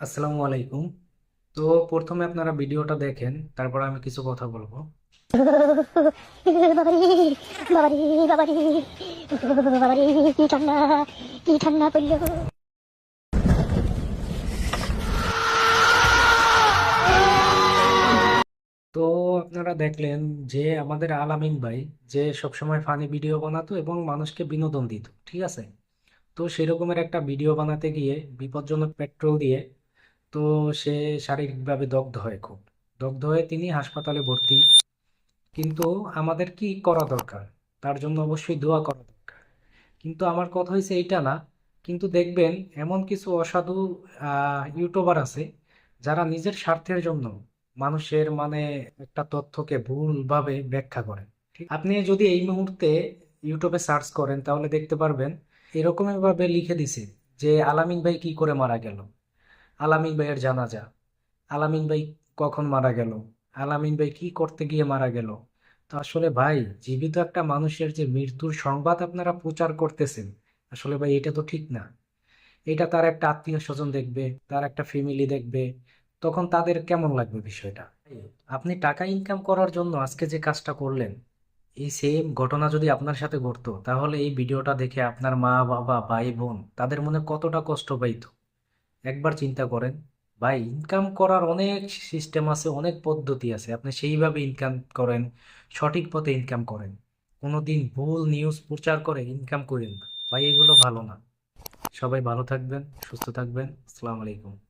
আসসালামু আলাইকুম। তো প্রথমে আপনারা ভিডিওটা দেখেন, তারপর আমি কিছু কথা বলব। তো আপনারা দেখলেন যে আমাদের আলামিন ভাই যে সবসময় ফানি ভিডিও বানাতো এবং মানুষকে বিনোদন দিত, ঠিক আছে? তো সেরকমের একটা ভিডিও বানাতে গিয়ে বিপজ্জনক পেট্রোল দিয়ে তো সে শারীরিকভাবে দগ্ধ হয় খুব। দগ্ধ হয়ে তিনি হাসপাতালে ভর্তি। কিন্তু আমাদের কি করা দরকার? তার জন্য অবশ্যই দোয়া করা দরকার। কিন্তু আমার কথা হয়েছে এইটা না, কিন্তু দেখবেন এমন কিছু অসাধু ইউটিউবার আছে যারা নিজের স্বার্থের জন্য মানুষের মানে একটা তথ্যকে ভুলভাবে ব্যাখ্যা করে ঠিক? আপনি যদি এই মুহূর্তে ইউটিউবে সার্চ করেন তাহলে দেখতে পারবেন এরকম ভাবে লিখে দিছে যে, আলামিন ভাই কি করে মারা গেল? আলামিন ভাইয়ের জানাজা। আলামিন ভাই কখন মারা গেল? আলামিন ভাই কি করতে গিয়ে মারা গেল? তো আসলে ভাই, জীবিত একটা মানুষের যে মৃত্যুর সংবাদ আপনারা প্রচার করতেছেন, আসলে ভাই এটা তো ঠিক না। এটা তার একটা আত্মীয় স্বজন দেখবে, তার একটা ফ্যামিলি দেখবে, তখন তাদের কেমন লাগবে বিষয়টা? আপনি টাকা ইনকাম করার জন্য আজকে যে কাজটা করলেন, এই সেম ঘটনা যদি আপনার সাথে ঘটতো, তাহলে এই ভিডিওটা দেখে আপনার মা বাবা ভাই বোন তাদের মনে কতটা কষ্ট পাইতো? একবার চিন্তা করেন, ভাই ইনকাম করার অনেক সিস্টেম আছে, অনেক পদ্ধতি আছে। আপনি সেইভাবে ইনকাম করেন, সঠিক পথে ইনকাম করেন। কোনো দিন ভুল নিউজ প্রচার করে ইনকাম করেন ভাই, এগুলো ভালো না। সবাই ভালো থাকবেন, সুস্থ থাকবেন। আসসালামু আলাইকুম।